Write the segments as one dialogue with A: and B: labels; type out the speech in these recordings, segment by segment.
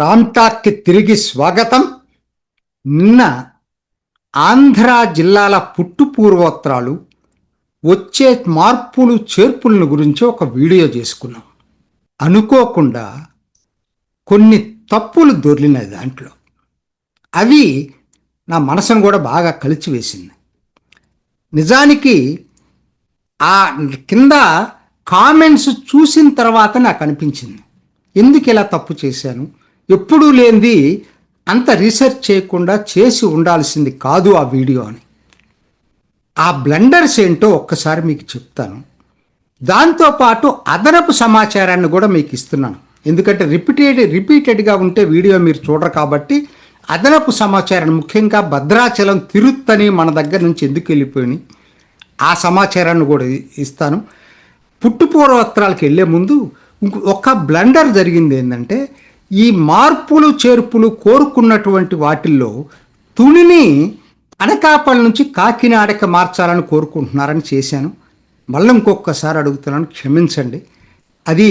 A: రామ్టాక్కి తిరిగి స్వాగతం. నిన్న ఆంధ్ర జిల్లాల పుట్టు పూర్వోత్తరాలు వచ్చే మార్పులు చేర్పులను గురించి ఒక వీడియో చేసుకున్నాం. అనుకోకుండా కొన్ని తప్పులు దొర్లినాయి దాంట్లో. అవి నా మనసును కూడా బాగా కలిచివేసింది. నిజానికి ఆ కింద కామెంట్స్ చూసిన తర్వాత నాకు అనిపించింది. ఎందుకు ఇలా తప్పు చేశాను? ఎప్పుడూ లేనిది అంత రీసెర్చ్ చేయకుండా చేసి ఉండాల్సింది కాదు ఆ వీడియో అని. ఆ బ్లండర్స్ ఏంటో ఒక్కసారి మీకు చెప్తాను. దాంతోపాటు అదనపు సమాచారాన్ని కూడా మీకు ఇస్తున్నాను. ఎందుకంటే రిపీటెడ్ రిపీటెడ్గా ఉంటే వీడియో మీరు చూడరు కాబట్టి అదనపు సమాచారాన్ని ముఖ్యంగా భద్రాచలం తిరుత్తని మన దగ్గర నుంచి ఎందుకు వెళ్ళిపోయినాయి? ఆ సమాచారాన్ని కూడా ఇస్తాను. పుట్టుపూర్వత్రాలకు వెళ్ళే ముందు ఇంకో- ఒక బ్లండర్ జరిగింది ఏంటంటే ఈ మార్పులు చేర్పులు కోరుకున్నటువంటి వాటిల్లో తునిని అనకాపల్లి నుంచి కాకినాడకి మార్చాలని కోరుకుంటున్నారని చేశాను. మళ్ళీ ఇంకొకసారి అడుగుతున్నాను క్షమించండి. అది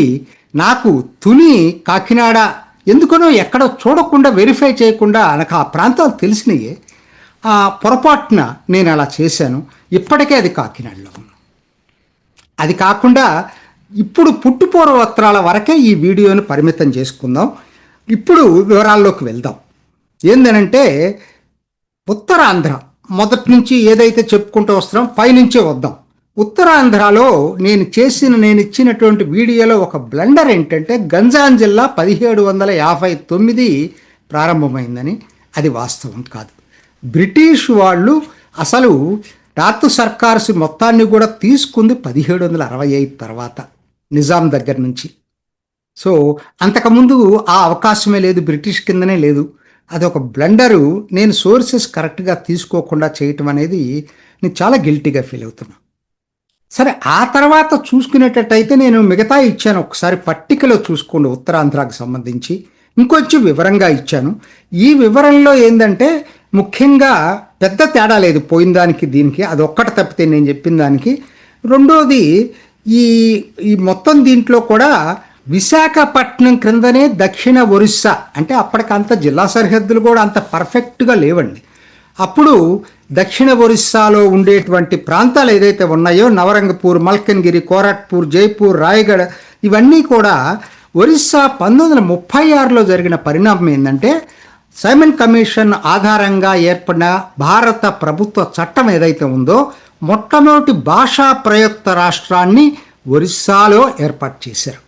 A: నాకు తుని కాకినాడ ఎందుకనో ఎక్కడో చూడకుండా వెరిఫై చేయకుండా నాకు ఆ ప్రాంతాలు తెలిసినవి ఆ పొరపాటున నేను అలా చేశాను. ఇప్పటికే అది కాకినాడలో అది కాకుండా ఇప్పుడు పుట్టుపూర్వోత్తరాల వరకే ఈ వీడియోను పరిమితం చేసుకుందాం. ఇప్పుడు వివరాల్లోకి వెళ్దాం. ఏందనంటే ఉత్తరాంధ్ర. మొదటి నుంచి ఏదైతే చెప్పుకుంటూ వస్తున్నాం పైనుంచే వద్దాం. ఉత్తరాంధ్రలో నేను చేసిన నేను ఇచ్చినటువంటి వీడియోలో ఒక బ్లండర్ ఏంటంటే గంజాం జిల్లా పదిహేడు వందల యాభై తొమ్మిది ప్రారంభమైందని. అది వాస్తవం కాదు. బ్రిటిష్ వాళ్ళు అసలు రాతు సర్కార్స్ మొత్తాన్ని కూడా తీసుకుంది పదిహేడు వందల అరవై ఐదు తర్వాత నిజాం దగ్గర నుంచి. సో అంతకుముందు ఆ అవకాశమే లేదు బ్రిటిష్ కిందనే లేదు. అది ఒక బ్లండరు నేను సోర్సెస్ కరెక్ట్గా తీసుకోకుండా చేయటం అనేది నేను చాలా గిల్టీగా ఫీల్ అవుతున్నా. సరే ఆ తర్వాత చూసుకునేటట్టయితే నేను మిగతా ఇచ్చాను. ఒకసారి పట్టికలో చూసుకోండి ఉత్తరాంధ్రాకు సంబంధించి. ఇంకొంచెం వివరంగా ఇచ్చాను. ఈ వివరంలో ఏంటంటే ముఖ్యంగా పెద్ద తేడా లేదు పోయిన దానికి దీనికి. అది ఒక్కటి తప్పితే నేను చెప్పిన దానికి. రెండోది ఈ ఈ మొత్తం దీంట్లో కూడా విశాఖపట్నం క్రిందనే దక్షిణ ఒరిస్సా. అంటే అప్పటికంత జిల్లా సరిహద్దులు కూడా అంత పర్ఫెక్ట్గా లేవండి. అప్పుడు దక్షిణ ఒరిస్సాలో ఉండేటువంటి ప్రాంతాలు ఏదైతే ఉన్నాయో నవరంగపూర్ మల్కన్గిరి కోరట్పూర్ జైపూర్ రాయగఢ్ ఇవన్నీ కూడా ఒరిస్సా పంతొమ్మిది వందల ముప్పై ఆరులో జరిగిన పరిణామం ఏంటంటే సైమన్ కమిషన్ ఆధారంగా ఏర్పడిన భారత ప్రభుత్వ చట్టం ఏదైతే ఉందో మొట్టమొదటి భాషా ప్రయుక్త రాష్ట్రాన్ని ఒరిస్సాలో ఏర్పాటు చేశారు.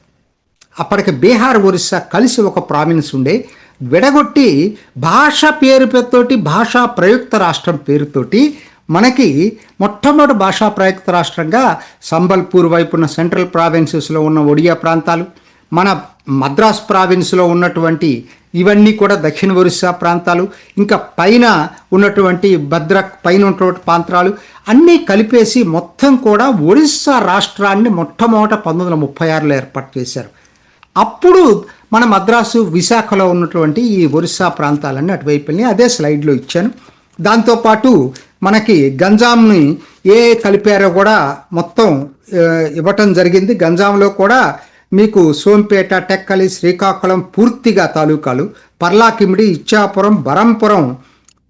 A: అప్పటికి బీహార్ ఒరిస్సా కలిసి ఒక ప్రావిన్స్ ఉండే. విడగొట్టి భాష పేరు పేరుతోటి భాషా ప్రయుక్త రాష్ట్రం పేరుతోటి మనకి మొట్టమొదటి భాషా ప్రయుక్త రాష్ట్రంగా సంబల్పూర్ వైపున సెంట్రల్ ప్రావిన్సెస్లో ఉన్న ఒడియా ప్రాంతాలు మన మద్రాస్ ప్రావిన్స్లో ఉన్నటువంటి ఇవన్నీ కూడా దక్షిణ ఒరిస్సా ప్రాంతాలు ఇంకా పైన ఉన్నటువంటి భద్రక్ పైన ఉన్నటువంటి ప్రాంతాలు అన్నీ కలిపేసి మొత్తం కూడా ఒరిస్సా రాష్ట్రాన్ని మొట్టమొదట పంతొమ్మిది వందల ముప్పై ఆరులో ఏర్పాటు చేశారు. అప్పుడు మన మద్రాసు విశాఖలో ఉన్నటువంటి ఈ ఒరిస్సా ప్రాంతాలన్నీ అటువైపు వెళ్ళి అదే స్లైడ్లో ఇచ్చాను. దాంతోపాటు మనకి గంజాంని ఏ కలిపారో కూడా మొత్తం ఇవ్వటం జరిగింది. గంజాంలో కూడా మీకు సోంపేట టెక్కలి శ్రీకాకుళం పూర్తిగా తాలూకాలు. పర్లాకిమిడి ఇచ్చాపురం బరంపురం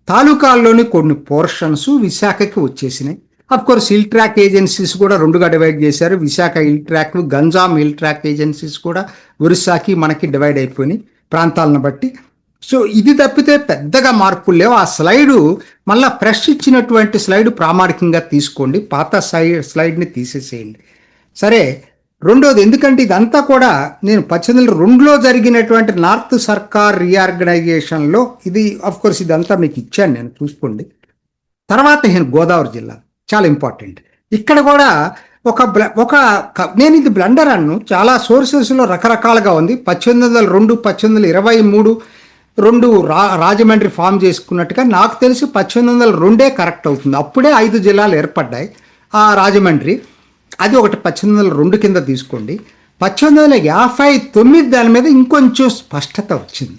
A: తాలూకాల్లోని కొన్ని పోర్షన్స్ విశాఖకి వచ్చేసినాయి. Of course hill track agencies కూడా రెండుగా డివైడ్ చేశారు. Visakha hill track Ganjam hill track agencies కూడా ఒరిస్సాకి మనకి డివైడ్ అయిపోయినాయి ప్రాంతాలను బట్టి. సో ఇది తప్పితే పెద్దగా మార్పులు లేవు. ఆ స్లైడు మళ్ళీ ఫ్రెష్ ఇచ్చినటువంటి స్లైడ్ ప్రామాణికంగా తీసుకోండి. పాత సై స్లైడ్ని తీసేసేయండి. సరే రెండోది ఎందుకంటే ఇదంతా కూడా నేను పద్దెనిమిది రెండులో జరిగినటువంటి నార్త్ సర్కార్ రీఆర్గనైజేషన్లో ఇది కోర్స్ ఇదంతా మీకు ఇచ్చాను నేను చూసుకోండి. తర్వాత నేను గోదావరి జిల్లా. చాలా ఇంపార్టెంట్. ఇక్కడ కూడా ఒక బ్ల ఒక నేను ఇది బ్లండర్ అన్ను. చాలా సోర్సెస్లో రకరకాలుగా ఉంది. పద్దెనిమిది వందల రెండు పద్దెనిమిది వందల ఇరవై మూడు రెండు రా రాజమండ్రి ఫామ్ చేసుకున్నట్టుగా నాకు తెలిసి పద్దెనిమిది వందల రెండే కరెక్ట్ అవుతుంది. అప్పుడే ఐదు జిల్లాలు ఏర్పడ్డాయి. ఆ రాజమండ్రి అది ఒకటి పద్దెనిమిది వందల రెండు కింద తీసుకోండి. పద్దెనిమిది వందల యాభై తొమ్మిది దాని మీద ఇంకొంచెం స్పష్టత వచ్చింది.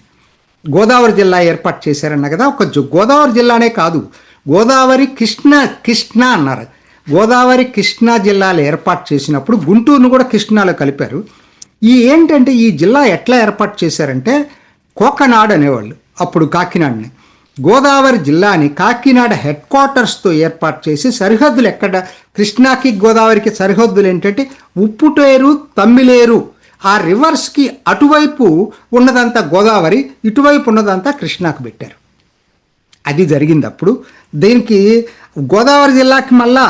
A: గోదావరి జిల్లా ఏర్పాటు చేశారన్న కదా ఒక గోదావరి జిల్లానే కాదు. గోదావరి కృష్ణ కృష్ణ అన్నారు. గోదావరి కృష్ణా జిల్లాలు ఏర్పాటు చేసినప్పుడు గుంటూరును కూడా కృష్ణాలో కలిపారు. ఈ ఏంటంటే ఈ జిల్లా ఎట్లా ఏర్పాటు చేశారంటే కోకనాడ్ అనేవాళ్ళు అప్పుడు కాకినాడని. గోదావరి జిల్లాని కాకినాడ హెడ్ క్వార్టర్స్తో ఏర్పాటు చేసి సరిహద్దులు ఎక్కడ? కృష్ణాకి గోదావరికి సరిహద్దులు ఏంటంటే ఉప్పుటేరు తమ్మిలేరు ఆ రివర్స్కి అటువైపు ఉన్నదంతా గోదావరి ఇటువైపు ఉన్నదంతా కృష్ణాకు పెట్టారు. అది జరిగింది అప్పుడు దీనికి గోదావరి జిల్లాకి మళ్ళా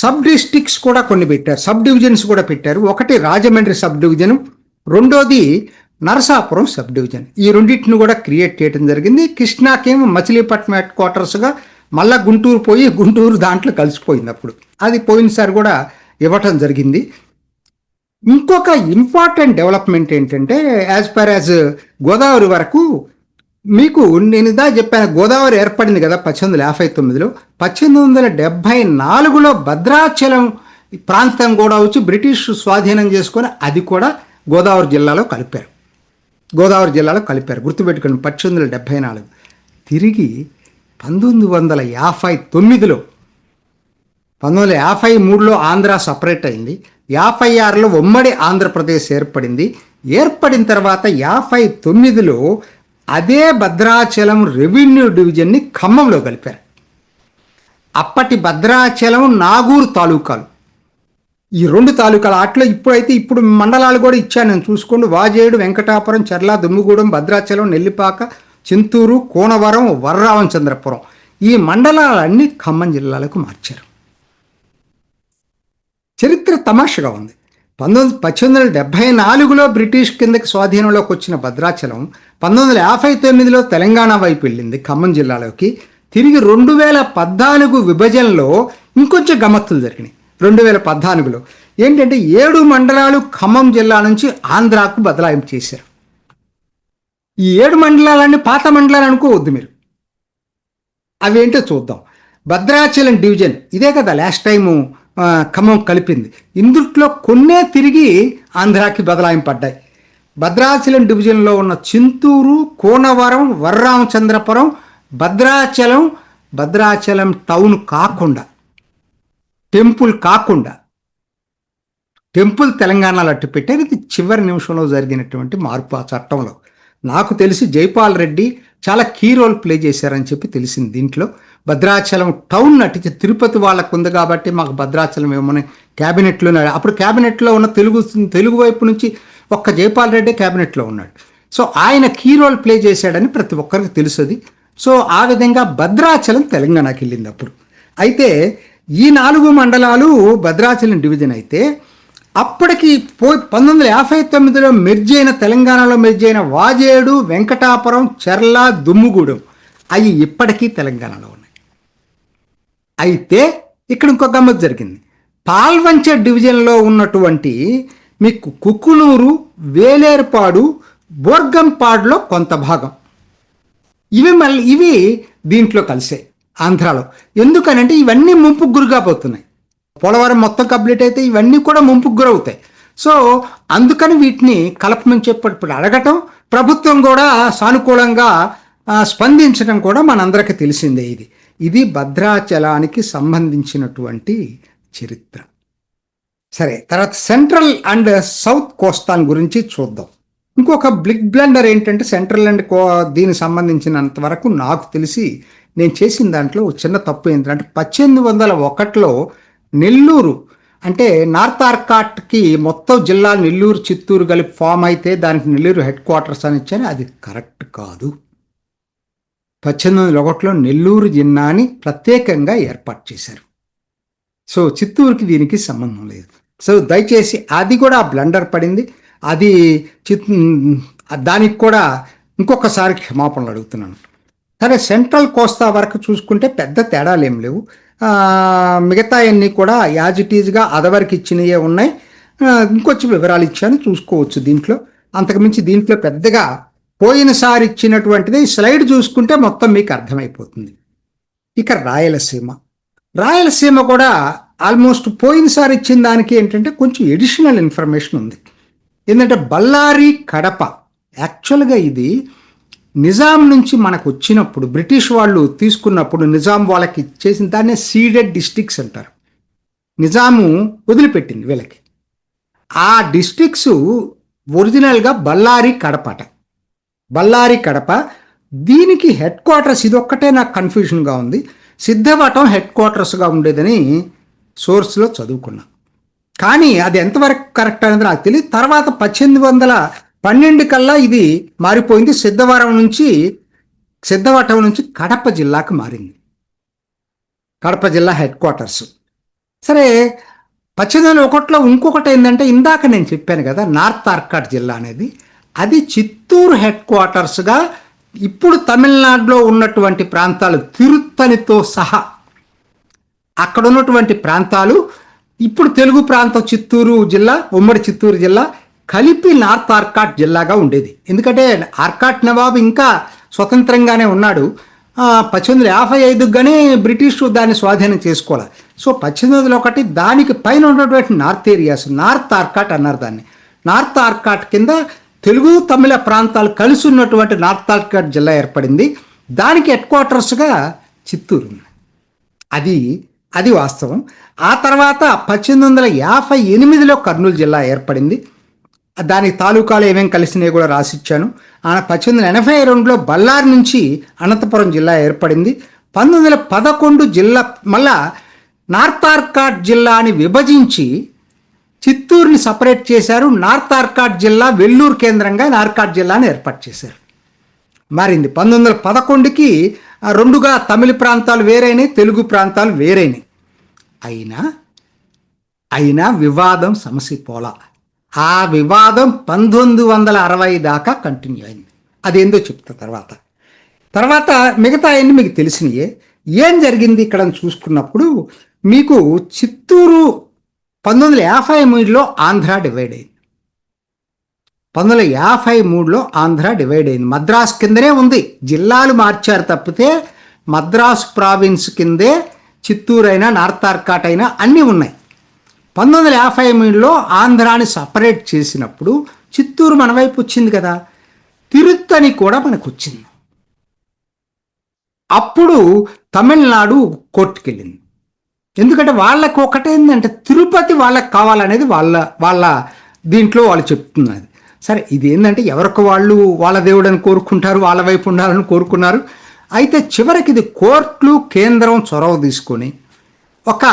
A: సబ్ డిస్టిక్స్ కూడా కొన్ని పెట్టారు. సబ్ డివిజన్స్ కూడా పెట్టారు. ఒకటి రాజమండ్రి సబ్ డివిజన్ రెండోది నరసాపురం సబ్ డివిజన్. ఈ రెండింటిని కూడా క్రియేట్ చేయడం జరిగింది. కృష్ణాకేమో మచిలీపట్నం హెడ్ క్వార్టర్స్గా మళ్ళా గుంటూరు పోయి గుంటూరు దాంట్లో కలిసిపోయింది అప్పుడు అది పోయినసారి కూడా ఇవ్వటం జరిగింది. ఇంకొక ఇంపార్టెంట్ డెవలప్మెంట్ ఏంటంటే యాజ్ పర్ యాజ్ గోదావరి వరకు మీకు నేను ఇదా చెప్పాను గోదావరి ఏర్పడింది కదా పద్దెనిమిది వందల యాభై తొమ్మిదిలో. పద్దెనిమిది వందల డెబ్భై నాలుగులో భద్రాచలం ప్రాంతం కూడా వచ్చి బ్రిటిష్ స్వాధీనం చేసుకొని అది కూడా గోదావరి జిల్లాలో కలిపారు. గోదావరి జిల్లాలో కలిపారు. గుర్తుపెట్టుకోండి పద్దెనిమిది వందల డెబ్భై నాలుగు. తిరిగి పంతొమ్మిది వందల యాభై తొమ్మిదిలో పంతొమ్మిది వందల యాభై మూడులో ఆంధ్ర సపరేట్ అయింది. యాభై ఆరులో ఉమ్మడి ఆంధ్రప్రదేశ్ ఏర్పడింది. ఏర్పడిన తర్వాత యాభై తొమ్మిదిలో అదే భద్రాచలం రెవెన్యూ డివిజన్ని ఖమ్మంలో కలిపారు. అప్పటి భద్రాచలం నాగూరు తాలూకాలు. ఈ రెండు తాలూకాలు అట్లా ఇప్పుడైతే ఇప్పుడు మండలాలు కూడా ఇచ్చాను నేను చూసుకోండి. వాజేడు వెంకటాపురం చర్ల దుమ్ముగూడెం భద్రాచలం నెల్లిపాక చింతూరు కోనవరం వర్రావంచంద్రపురం ఈ మండలాలన్నీ ఖమ్మం జిల్లాలకు మార్చారు. చరిత్ర తమాషగా ఉంది. పంతొమ్మిది పద్దెనిమిది వందల డెబ్భై నాలుగులో బ్రిటిష్ కిందకి స్వాధీనంలోకి వచ్చిన భద్రాచలం పంతొమ్మిది వందల యాభై తొమ్మిదిలో తెలంగాణ వైపు వెళ్ళింది ఖమ్మం జిల్లాలోకి. తిరిగి రెండు వేల పద్నాలుగు విభజనలో ఇంకొంచెం గమ్మత్తులు జరిగినాయి. రెండు వేల పద్నాలుగులో ఏంటంటే ఏడు మండలాలు ఖమ్మం జిల్లా నుంచి ఆంధ్రాకు బదలాయింపు చేశారు. ఈ ఏడు మండలాలన్నీ పాత మండలాలు అనుకోవద్దు మీరు. అవేంటో చూద్దాం. భద్రాచలం డివిజన్ ఇదే కదా లాస్ట్ టైము ఖమ్మం కలిపింది. ఇందుట్లో కొన్నే తిరిగి ఆంధ్రాకి బదలాయింపడ్డాయి. భద్రాచలం డివిజన్లో ఉన్న చింతూరు కోనవరం వర్రామచంద్రపురం భద్రాచలం భద్రాచలం టౌన్ కాకుండా టెంపుల్ కాకుండా టెంపుల్ తెలంగాణలో అట్టు పెట్టారు. ఇది చివరి నిమిషంలో జరిగినటువంటి మార్పు ఆ చట్టంలో. నాకు తెలిసి జైపాల్ రెడ్డి చాలా కీ రోల్ ప్లే చేశారని చెప్పి తెలిసింది దీంట్లో. భద్రాచలం టౌన్ నటించి తిరుపతి వాళ్ళకు ఉంది కాబట్టి మాకు భద్రాచలం ఏమని క్యాబినెట్లో అప్పుడు క్యాబినెట్లో ఉన్న తెలుగు తెలుగు వైపు నుంచి ఒక్క జైపాల్ రెడ్డి క్యాబినెట్లో ఉన్నాడు. సో ఆయన కీ రోల్ ప్లే చేశాడని ప్రతి ఒక్కరికి తెలుసుది. సో ఆ విధంగా భద్రాచలం తెలంగాణకి వెళ్ళింది అప్పుడు. అయితే ఈ నాలుగు మండలాలు భద్రాచలం డివిజన్ అయితే అప్పటికి పో పంతొమ్మిది వందల యాభై తొమ్మిదిలో మెర్జ్ అయిన తెలంగాణలో మెర్జ్ అయిన వాజేడు వెంకటాపురం చెర్ల దుమ్ముగూడెం అవి ఇప్పటికీ తెలంగాణలో ఉన్నాయి. అయితే ఇక్కడ ఇంకో గమ్మత్ జరిగింది. పాల్వంచ డివిజన్లో ఉన్నటువంటి మీకు కుక్కునూరు వేలేరుపాడు బోర్గంపాడులో కొంత భాగం. ఇవి మళ్ళీ ఇవి దీంట్లో కలిసాయి ఆంధ్రాలో. ఎందుకనంటే ఇవన్నీ ముంపు గురిగా పోతున్నాయి. పోలవరం మొత్తం కంప్లీట్ అయితే ఇవన్నీ కూడా ముంపుకు గురవుతాయి. సో అందుకని వీటిని కలపమని చెప్పేటప్పుడు అడగటం ప్రభుత్వం కూడా సానుకూలంగా స్పందించడం కూడా మనందరికీ తెలిసిందే ఇది. ఇది భద్రాచలానికి సంబంధించినటువంటి చరిత్ర. సరే తర్వాత సెంట్రల్ అండ్ సౌత్ కోస్తాన్ గురించి చూద్దాం. ఇంకొక బ్లిక్ బ్లెండర్ ఏంటంటే సెంట్రల్ అండ్ కో దీనికి సంబంధించినంత వరకు నాకు తెలిసి నేను చేసిన దాంట్లో ఒక చిన్న తప్పు ఏంటంటే పద్దెనిమిది వందల ఒకటిలో నెల్లూరు. అంటే నార్త్ ఆర్కాట్కి మొత్తం జిల్లా నెల్లూరు చిత్తూరు కలిపి ఫామ్ అయితే దానికి నెల్లూరు హెడ్ క్వార్టర్స్ అని ఇచ్చాను అది కరెక్ట్ కాదు. పద్దెనిమిది వందల ఒకటిలో నెల్లూరు జిల్లాని ప్రత్యేకంగా ఏర్పాటు చేశారు. సో చిత్తూరుకి దీనికి సంబంధం లేదు. సో దయచేసి అది కూడా బ్లండర్ పడింది. అది చిత్ దానికి కూడా ఇంకొకసారి క్షమాపణలు అడుగుతున్నాను. సరే సెంట్రల్ కోస్తా వరకు చూసుకుంటే పెద్ద తేడాలు ఏం లేవు. మిగతా అన్నీ కూడా యాజ్ ఇట్ ఈజ్గా అదవరికి ఇచ్చినవే ఉన్నాయి. ఇంకొచ్చి ఇంకొంచెం వివరాలు ఇచ్చాను చూసుకోవచ్చు దీంట్లో. అంతకుమించి దీంట్లో పెద్దగా పోయినసారి ఇచ్చినటువంటిది స్లైడ్ చూసుకుంటే మొత్తం మీకు అర్థమైపోతుంది. ఇక రాయలసీమ. రాయలసీమ కూడా ఆల్మోస్ట్ పోయినసారి ఇచ్చిన దానికి ఏంటంటే కొంచెం ఎడిషనల్ ఇన్ఫర్మేషన్ ఉంది. ఏంటంటే బళ్ళారి కడప. యాక్చువల్గా ఇది నిజాం నుంచి మనకు వచ్చినప్పుడు బ్రిటిష్ వాళ్ళు తీసుకున్నప్పుడు నిజాం వాళ్ళకి ఇచ్చేసిన దాన్నే సీడెడ్ డిస్ట్రిక్ట్స్ అంటారు. నిజాము వదిలిపెట్టింది వీళ్ళకి. ఆ డిస్ట్రిక్ట్స్ ఒరిజినల్గా బళ్ళారి కడపట. బళ్ళారి కడప దీనికి హెడ్ క్వార్టర్స్ ఇది ఒక్కటే నాకు కన్ఫ్యూషన్గా ఉంది. సిద్ధవటం హెడ్ క్వార్టర్స్గా ఉండేదని సోర్స్లో చదువుకున్నాను కానీ అది ఎంతవరకు కరెక్ట్ అనేది నాకు తెలియదు. తర్వాత పద్దెనిమిది వందల పన్నెండు కల్లా ఇది మారిపోయింది. సిద్ధవరం నుంచి సిద్ధవటం నుంచి కడప జిల్లాకు మారింది. కడప జిల్లా హెడ్ క్వార్టర్స్. సరే పద్దెనిమిది ఒకట్లో ఒకటిలో ఇంకొకటి ఏంటంటే ఇందాక నేను చెప్పాను కదా నార్త్ ఆర్కాట్ జిల్లా అనేది. అది చిత్తూరు హెడ్ క్వార్టర్స్గా ఇప్పుడు తమిళనాడులో ఉన్నటువంటి ప్రాంతాలు తిరుత్తనితో సహా అక్కడ ఉన్నటువంటి ప్రాంతాలు. ఇప్పుడు తెలుగు ప్రాంతం చిత్తూరు జిల్లా ఉమ్మడి చిత్తూరు జిల్లా కలిపి నార్త్ ఆర్కాట్ జిల్లాగా ఉండేది. ఎందుకంటే ఆర్కాట్ నవాబ్ ఇంకా స్వతంత్రంగానే ఉన్నాడు. పద్దెనిమిది వందల యాభై ఐదుకు కానీ బ్రిటిష్ దాన్ని స్వాధీనం చేసుకోవాలి. సో పద్దెనిమిది వందల ఒకటి దానికి పైన ఉన్నటువంటి నార్త్ ఏరియాస్ నార్త్ ఆర్కాట్ అన్నారు దాన్ని. నార్త్ ఆర్కాట్ కింద తెలుగు తమిళ ప్రాంతాలు కలిసి ఉన్నటువంటి నార్త్ ఆర్కాట్ జిల్లా ఏర్పడింది. దానికి హెడ్ క్వార్టర్స్గా చిత్తూరు ఉంది. అది అది వాస్తవం. ఆ తర్వాత పద్దెనిమిది వందల యాభై ఎనిమిదిలో కర్నూలు జిల్లా ఏర్పడింది. దాని తాలూకాలు ఏమేమి కలిసినాయి కూడా రాసిచ్చాను. ఆయన పద్దెనిమిది వందల ఎనభై రెండులో బళ్ళారి నుంచి అనంతపురం జిల్లా ఏర్పడింది. పంతొమ్మిది వందల పదకొండు జిల్లా మళ్ళా నార్త్ ఆర్కాట్ జిల్లాని విభజించి చిత్తూరుని సపరేట్ చేశారు. నార్త్ ఆర్కాట్ జిల్లా వెల్లూరు కేంద్రంగా నార్కాట్ జిల్లాని ఏర్పాటు చేశారు. మారింది. పంతొమ్మిది వందల పదకొండుకి రెండుగా తమిళ ప్రాంతాలు వేరైనాయి తెలుగు ప్రాంతాలు వేరైనాయి. అయినా అయినా వివాదం సమసి పోలా ఆ వివాదం పంతొమ్మిది వందల అరవై దాకా కంటిన్యూ అయింది. అదేందో చెప్తా తర్వాత? తర్వాత మిగతా అన్ని మీకు తెలిసినయే ఏం జరిగింది ఇక్కడ చూసుకున్నప్పుడు మీకు చిత్తూరు పంతొమ్మిది వందల యాభై మూడులో ఆంధ్ర డివైడ్ అయింది. పంతొమ్మిది వందల యాభై మూడులో ఆంధ్ర డివైడ్ అయింది. మద్రాస్ కిందనే ఉంది. జిల్లాలు మార్చారు తప్పితే మద్రాస్ ప్రావిన్స్ కిందే చిత్తూరు అయినా నార్త్ ఆర్కాట్ అయినా అన్నీ ఉన్నాయి. పంతొమ్మిది వందల యాభై మూడులో ఆంధ్రాని సపరేట్ చేసినప్పుడు చిత్తూరు మన వైపు వచ్చింది కదా. తిరుత్తని కూడా మనకు వచ్చింది. అప్పుడు తమిళనాడు కోర్టుకెళ్ళింది. ఎందుకంటే వాళ్ళకి ఒకటేందంటే తిరుపతి వాళ్ళకి కావాలనేది వాళ్ళ వాళ్ళ దీంట్లో వాళ్ళు చెప్తున్నది. సరే ఇది ఏంటంటే ఎవరికి వాళ్ళు వాళ్ళ దేవుడని కోరుకుంటారు వాళ్ళ వైపు ఉండాలని కోరుకున్నారు. అయితే చివరికి ఇది కోర్టులు కేంద్రం చొరవ తీసుకొని ఒక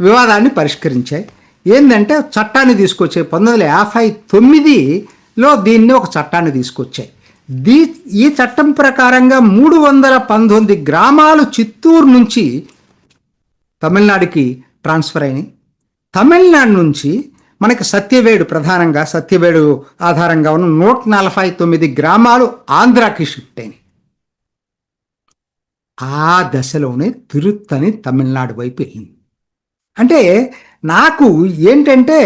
A: వివాదాన్ని పరిష్కరించాయి. ఏంటంటే చట్టాన్ని తీసుకొచ్చాయి పంతొమ్మిది వందల యాభై తొమ్మిదిలో దీన్ని ఒక చట్టాన్ని తీసుకొచ్చాయి. దీ ఈ చట్టం ప్రకారంగా మూడు వందల పంతొమ్మిది గ్రామాలు చిత్తూరు నుంచి తమిళనాడుకి ట్రాన్స్ఫర్ అయినాయి. తమిళనాడు నుంచి మనకి సత్యవేడు ప్రధానంగా సత్యవేడు ఆధారంగా ఉన్న నూట నలభై తొమ్మిది గ్రామాలు ఆంధ్రాకి షిఫ్ట్ అయినాయి. ఆ దశలోనే తిరుత్తని తమిళనాడు వైపు వెళ్ళింది. అంటే నాకు ఏంటంటే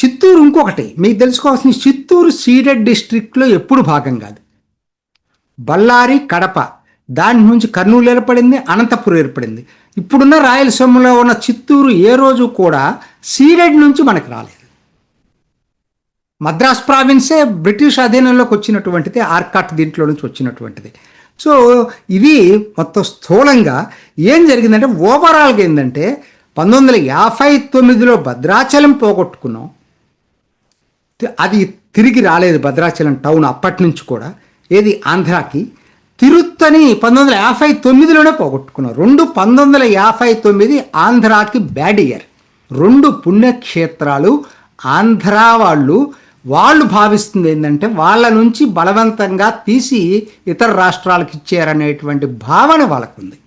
A: చిత్తూరు ఇంకొకటి మీకు తెలుసుకోవాల్సిన చిత్తూరు సీడెడ్ డిస్ట్రిక్ట్లో ఎప్పుడు భాగం కాదు. బళ్ళారి కడప దాని నుంచి కర్నూలు ఏర్పడింది అనంతపురం ఏర్పడింది. ఇప్పుడున్న రాయలసీమలో ఉన్న చిత్తూరు ఏ రోజు కూడా సీడెడ్ నుంచి మనకు రాలేదు. మద్రాస్ ప్రావిన్సే బ్రిటిష్ అధీనంలోకి వచ్చినటువంటిది ఆర్కాట్ దీంట్లో నుంచి వచ్చినటువంటిది. సో ఇది మొత్తం స్థూలంగా ఏం జరిగిందంటే ఓవరాల్గా ఏంటంటే పంతొమ్మిది వందల యాభై తొమ్మిదిలో భద్రాచలం పోగొట్టుకున్నాం. అది తిరిగి రాలేదు భద్రాచలం టౌన్ అప్పటి నుంచి కూడా. ఏది? ఆంధ్రాకి. తిరుత్తని పంతొమ్మిది వందల యాభై తొమ్మిదిలోనే పోగొట్టుకున్నాం. రెండు పంతొమ్మిది వందల యాభై తొమ్మిది ఆంధ్రాకి బ్యాడ్ ఇయర్. రెండు పుణ్యక్షేత్రాలు ఆంధ్ర వాళ్ళు. వాళ్ళు భావిస్తుంది ఏంటంటే వాళ్ళ నుంచి బలవంతంగా తీసి ఇతర రాష్ట్రాలకు ఇచ్చారనేటువంటి భావన వాళ్ళకుంది.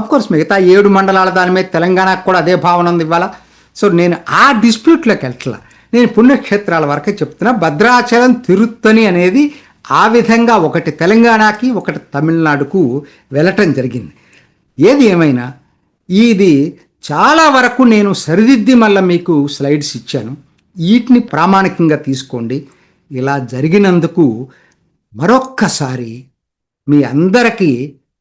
A: కోర్స్ మిగతా ఏడు మండలాల దాని మీద తెలంగాణకు కూడా అదే భావన ఉంది ఇవాళ. సో నేను ఆ డిస్ప్యూట్లోకి వెళ్ళట్లా నేను పుణ్యక్షేత్రాల వరకే చెప్తున్నా. భద్రాచలం తిరుత్తని అనేది ఆ విధంగా ఒకటి తెలంగాణకి ఒకటి తమిళనాడుకు వెళ్ళటం జరిగింది. ఏది ఏమైనా ఇది చాలా వరకు నేను సరిదిద్ది మళ్ళీ మీకు స్లైడ్స్ ఇచ్చాను. వీటిని ప్రామాణికంగా తీసుకోండి. ఇలా జరిగినందుకు మరొక్కసారి మీ అందరికీ